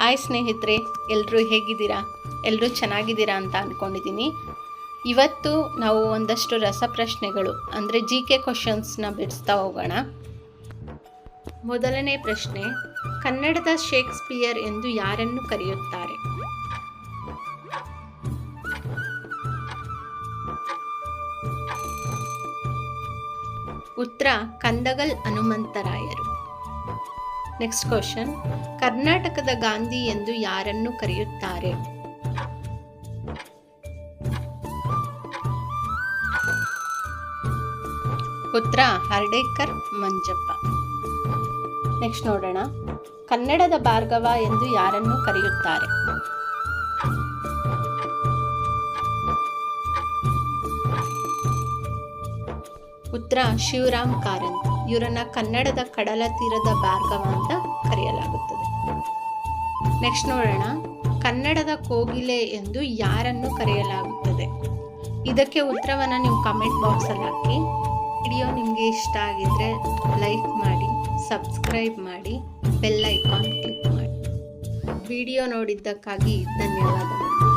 Hi ಸ್ನೇಹಿತರೆ ಎಲ್ಲರೂ ಹೇಗಿದ್ದೀರಾ? ಎಲ್ಲರೂ ಚೆನ್ನಾಗಿದ್ದೀರಾ ಅಂತ ಅಂದ್ಕೊಂಡಿದ್ದೀನಿ ಇವತ್ತು ನಾವು ಒಂದಷ್ಟು ರಸಪ್ರಶ್ನೆಗಳು, ಅಂದರೆ ಜಿ ಕೆ ಕ್ವಶನ್ಸ್ನ ಬಿಡಿಸ್ತಾ ಹೋಗೋಣ. ಮೊದಲನೇ ಪ್ರಶ್ನೆ, ಕನ್ನಡದ ಶೇಕ್ಸ್ಪಿಯರ್ ಎಂದು ಯಾರನ್ನು ಕರೆಯುತ್ತಾರೆ? ಉತ್ತರ, ಕಂದಗಲ್ ಹನುಮಂತರಾಯರು. ನೆಕ್ಸ್ಟ್ ಕ್ವಶನ್ ಕರ್ನಾಟಕದ ಗಾಂಧಿ ಎಂದು ಯಾರನ್ನು ಕರೆಯುತ್ತಾರೆ? ಪುತ್ರ ಹರ್ಡೇಕರ್, ಮಂಜಪ್ಪ. ನೆಕ್ಸ್ಟ್ ನೋಡೋಣ. ಕನ್ನಡದ ಭಾರ್ಗವ ಎಂದು ಯಾರನ್ನು ಕರೆಯುತ್ತಾರೆ? ಉತ್ತರ ಶಿವರಾಮ್ ಕಾರಂತ್ ಇವರನ್ನ ಕನ್ನಡದ ಕಡಲ ತೀರದ ಭಾರ್ಗವ ಅಂತ ಕರೆಯಲಾಗುತ್ತದೆ. ನೆಕ್ಸ್ಟ್ ನೋಡೋಣ. ಕನ್ನಡದ ಕೋಗಿಲೆ ಎಂದು ಯಾರನ್ನು ಕರೆಯಲಾಗುತ್ತದೆ? ಇದಕ್ಕೆ ಉತ್ತರವನ್ನು ನೀವು ಕಮೆಂಟ್ ಬಾಕ್ಸಲ್ಲಿ ಹಾಕಿ. ವಿಡಿಯೋ ನಿಮಗೆ ಇಷ್ಟ ಆಗಿದ್ರೆ ಲೈಕ್ ಮಾಡಿ ಸಬ್ಸ್ಕ್ರೈಬ್ ಮಾಡಿ ಬೆಲ್ ಐಕಾನ್ ಕ್ಲಿಕ್ ಮಾಡಿ. ವಿಡಿಯೋ ನೋಡಿದ್ದಕ್ಕಾಗಿ ಧನ್ಯವಾದಗಳು.